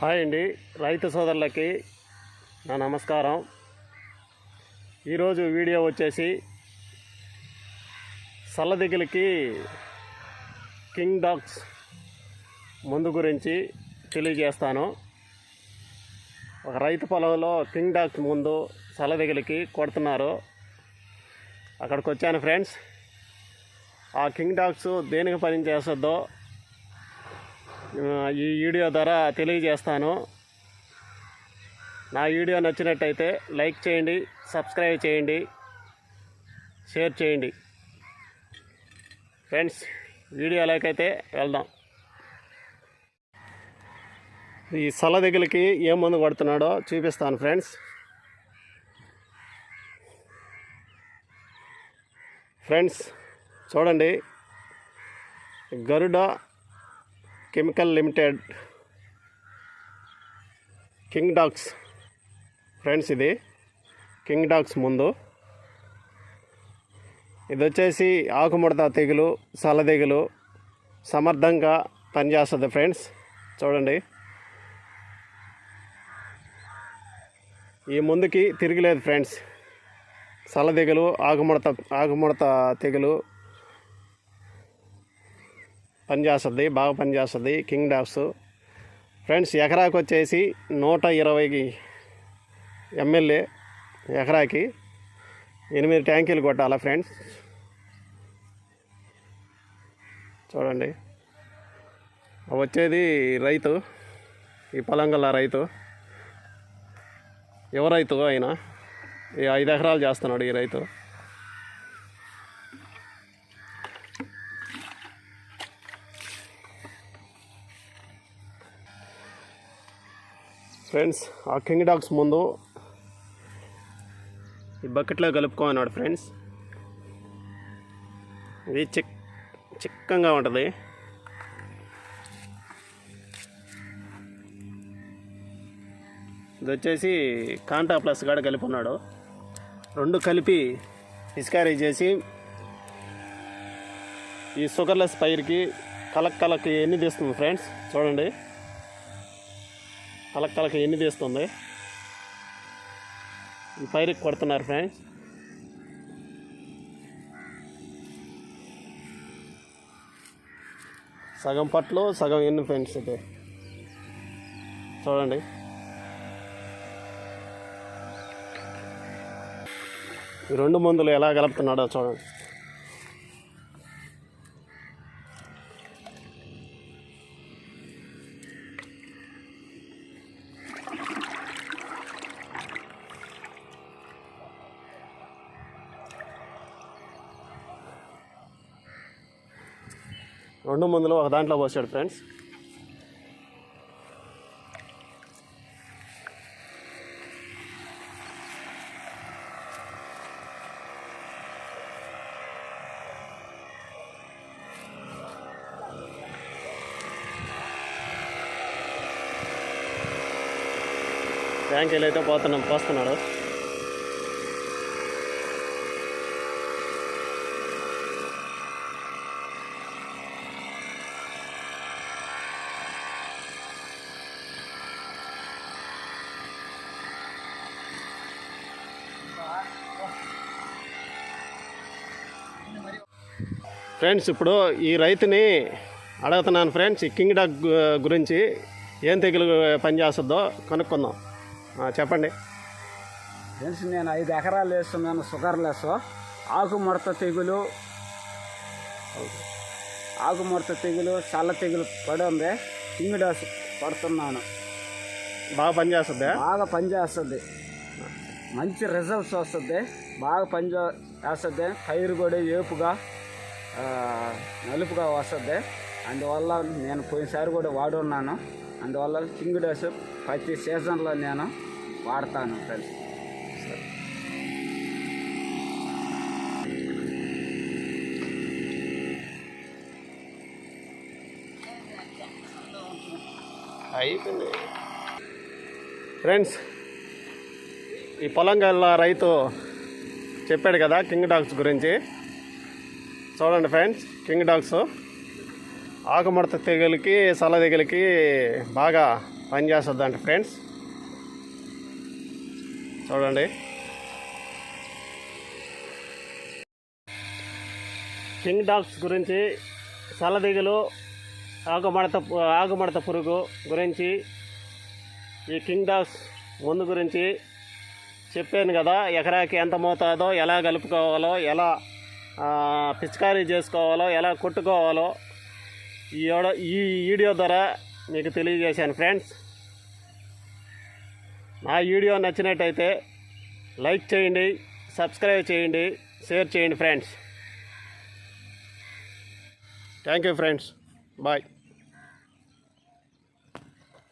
Hi అండి. రైతు సోదరులకి నా నమస్కారం. ఈరోజు వీడియో వచ్చేసి సల్లదిగులకి కింగ్ డాగ్స్ ముందు గురించి తెలియజేస్తాను. ఒక రైతు పొలంలో కింగ్ డాగ్స్ ముందు సల్లదిగులకి కొడుతున్నారు. అక్కడికి వచ్చాను ఫ్రెండ్స్. ఆ కింగ్ డాగ్స్ దేనికి పని చేస్తుందో ఈ వీడియో ద్వారా తెలియజేస్తాను. నా వీడియో నచ్చినట్టయితే లైక్ చేయండి సబ్స్క్రైబ్ చేయండి షేర్ చేయండి. ఫ్రెండ్స్ వీడియోలోకైతే వెళ్దాం. ఈ సల్ల దగ్గరికి ఏ మందు కొడుతున్నాడో చూపిస్తాను ఫ్రెండ్స్. ఫ్రెండ్స్ చూడండి. Garuda chemical limited king dogs friends ఇది. కింగ్ డాగ్స్ ముందు. ఇది వచ్చేసి ఆకుముడత తెగులు సల తెగులు సమర్థంగా పనిచేస్తుంది ఫ్రెండ్స్. చూడండి. ఈ ముందుకి తిరిగిలేదు ఫ్రెండ్స్. సల్ల తెగులు ఆకుముడత ఆకుముడత తెగులు పనిచేస్తుంది బాగా పనిచేస్తుంది కింగ్ డాగ్స్ ఫ్రెండ్స్ ఎకరాకి వచ్చేసి నూట ఇరవైకి ఎమ్మెల్యే ఎకరాకి ఎనిమిది ట్యాంకీలు కొట్టాలా ఫ్రెండ్స్? చూడండి. వచ్చేది రైతు ఈ పొలంగల రైతు. ఎవరు రైతు ఆయన ఈ ఐదు ఎకరాలు చేస్తున్నాడు ఈ రైతు. ఫ్రెండ్స్ ఆ కింగ్ డాగ్స్ ముందు ఈ బకెట్లో కలుపుకోమన్నాడు ఫ్రెండ్స్. ఇది చిక్ చిక్కంగా ఉంటుంది. ఇది వచ్చేసి కాంటా ప్లస్ కాడ కలిపి ఉన్నాడు రెండు కలిపి డిస్కారేజ్ చేసి ఈ షుగర్లెస్ పైర్కి కలక్ కలక్ ఎన్ని తీస్తుంది ఫ్రెండ్స్? చూడండి. కలకలక ఎన్ని తీస్తుంది? ఈ పైరుకి కొడుతున్నారు ఫ్రెండ్స్. సగం పట్లు సగం ఎన్ని ఫ్రెండ్స్ ఇది? చూడండి. ఈ రెండు మందులు ఎలా కలుపుతున్నాడో చూడండి. రెండు మందులు ఒక దాంట్లో పోసాడు ఫ్రెండ్స్ ట్యాంకీలు అయితే పోతున్నాం పోస్తున్నాడు. ఫ్రెండ్స్ ఇప్పుడు ఈ రైతుని అడుగుతున్నాను ఫ్రెండ్స్ ఈ కింగ్ డాగ్ గురించి ఏం తెగులు పనిచేస్తుందో కనుక్కుందాం. చెప్పండి. ఫ్రెండ్స్ నేను ఐదు ఎకరాలు వేస్తున్నాను షుగర్ లెస్. ఆకుముడత తెగులు ఆకుముడత తెగులు చల్ల తెగులు పడి ఉంది. కింగ్ డోస్ పడుతున్నాను. బాగా పనిచేస్తుందా? బాగా పనిచేస్తుంది. మంచి రిజల్ట్స్ వస్తుంది. బాగా పని చేస్తుంది. పైరు కూడా ఏపుగా. నలుపుగా వస్తుంది. అందువల్ల నేను పోయినసారి కూడా వాడున్నాను. అందువల్ల కింగ్ డోస్ ప్రతి సీజన్లో నేను వాడతాను ఫ్రెండ్స్. అయిపోయింది. ఫ్రెండ్స్ ఈ పొలంగల్ల రైతు చెప్పాడు కదా కింగ్ డాగ్స్ గురించి. చూడండి ఫ్రెండ్స్ కింగ్ డాగ్స్. ఆకుముడత తెగులకి సల తెగులకి బాగా పనిచేస్తుందండి ఫ్రెండ్స్. చూడండి. కింగ్ డాగ్స్ గురించి సలదిగలు ఆకుమడత ఆకుమడత పురుగు గురించి ఈ కింగ్ డాగ్స్ ముందు గురించి చెప్పాను కదా ఎకరాకి ఎంత మోతాదో ఎలా కలుపుకోవాలో ఎలా పిచికారీ చేసుకోవాలో ఎలా కొట్టుకోవాలో ఈ ఈ వీడియో ద్వారా మీకు తెలియజేశాను ఫ్రెండ్స్. నా వీడియో నచ్చినట్టయితే లైక్ చేయండి సబ్స్క్రైబ్ చేయండి షేర్ చేయండి friends. Thank you friends. Bye.